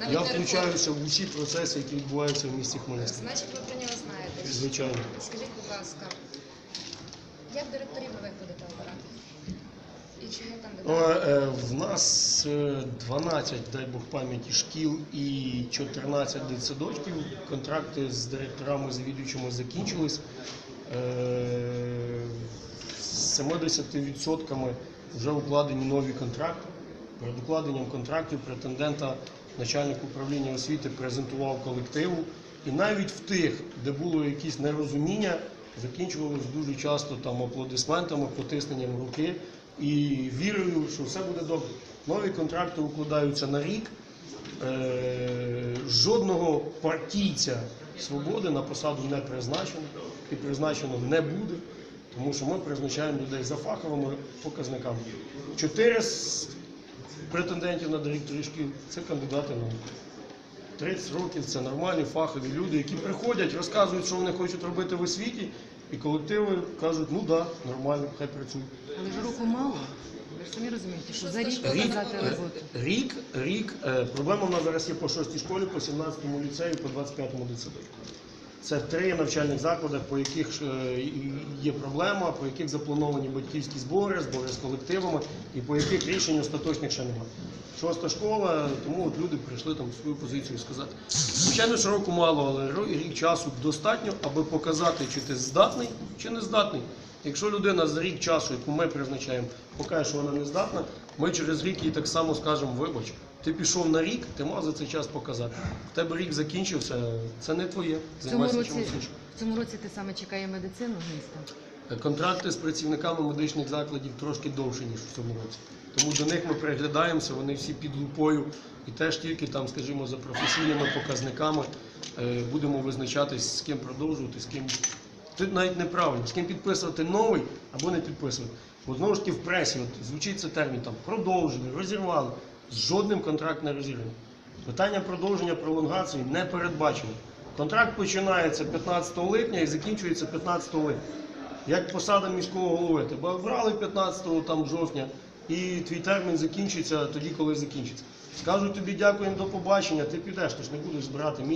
Навіть Я не включаюся в усі процеси, які відбуваються в місті Хмельницькому. Значить, ви про нього знаєте. Звичайно. Скажіть, будь ласка, як директорів ви будете обирати? І чому там О, ви? е, В нас е, 12, дай Бог пам'яті, шкіл і 14 дитсадочків. Контракти з директорами, завідуючими закінчились. Е, З 70% вже укладені нові контракти. Перед укладенням контрактів претендента начальник управління освіти презентував колективу. І навіть в тих, де було якісь нерозуміння, закінчувалось дуже часто там аплодисментами, потисненням руки і вірою, що все буде добре. Нові контракти укладаються на рік. Е, Жодного партійця свободи на посаду не призначено і призначено не буде, тому що ми призначаємо людей за фаховими показниками. Чотири претендентів на директорів шкіл це кандидати наук. 30 років це нормальні фахові люди, які приходять, розказують, що вони хочуть робити в освіті, і колективи кажуть, ну так, да, нормально, хай працюють. Але ж року мало. Ви ж самі розумієте, що за рік Рік, роботу. рік, рік, е, проблема в нас зараз є по 6 школі, по 17 ліцею, по 25 дитсадочку. Це три навчальних заклади, по яких е, є проблема, по яких заплановані батьківські збори, збори з колективами, і по яких рішень остаточних ще немає. Шоста школа, тому от люди прийшли там свою позицію сказати. Звичайно, що року мало, але рік часу достатньо, аби показати, чи ти здатний, чи не здатний. Якщо людина за рік часу, яку ми призначаємо, покаже, що вона не здатна, ми через рік їй так само скажемо, вибач, ти пішов на рік, ти мав за цей час показати. В тебе рік закінчився, це не твоє. В цьому Займайся році, чимось іншим. в цьому році ти саме чекає медицину міста. Контракти з працівниками медичних закладів трошки довше, ніж в цьому році. Тому до них ми приглядаємося, вони всі під лупою і теж тільки там, скажімо, за професійними показниками е, будемо визначатись, з ким продовжувати, з ким. Тут навіть неправильно, з ким підписувати новий або не підписувати. Бо знову ж таки в пресі от, звучить цей термін там продовжили, розірвали. З жодним контракт не розірваний. Питання продовження пролонгації не передбачено. Контракт починається 15 липня і закінчується 15 липня. Як посада міського голови, тебе обрали 15 там, жовтня, і твій термін закінчиться тоді, коли закінчиться. Скажуть тобі дякуємо до побачення, ти підеш, ти ж не будеш збирати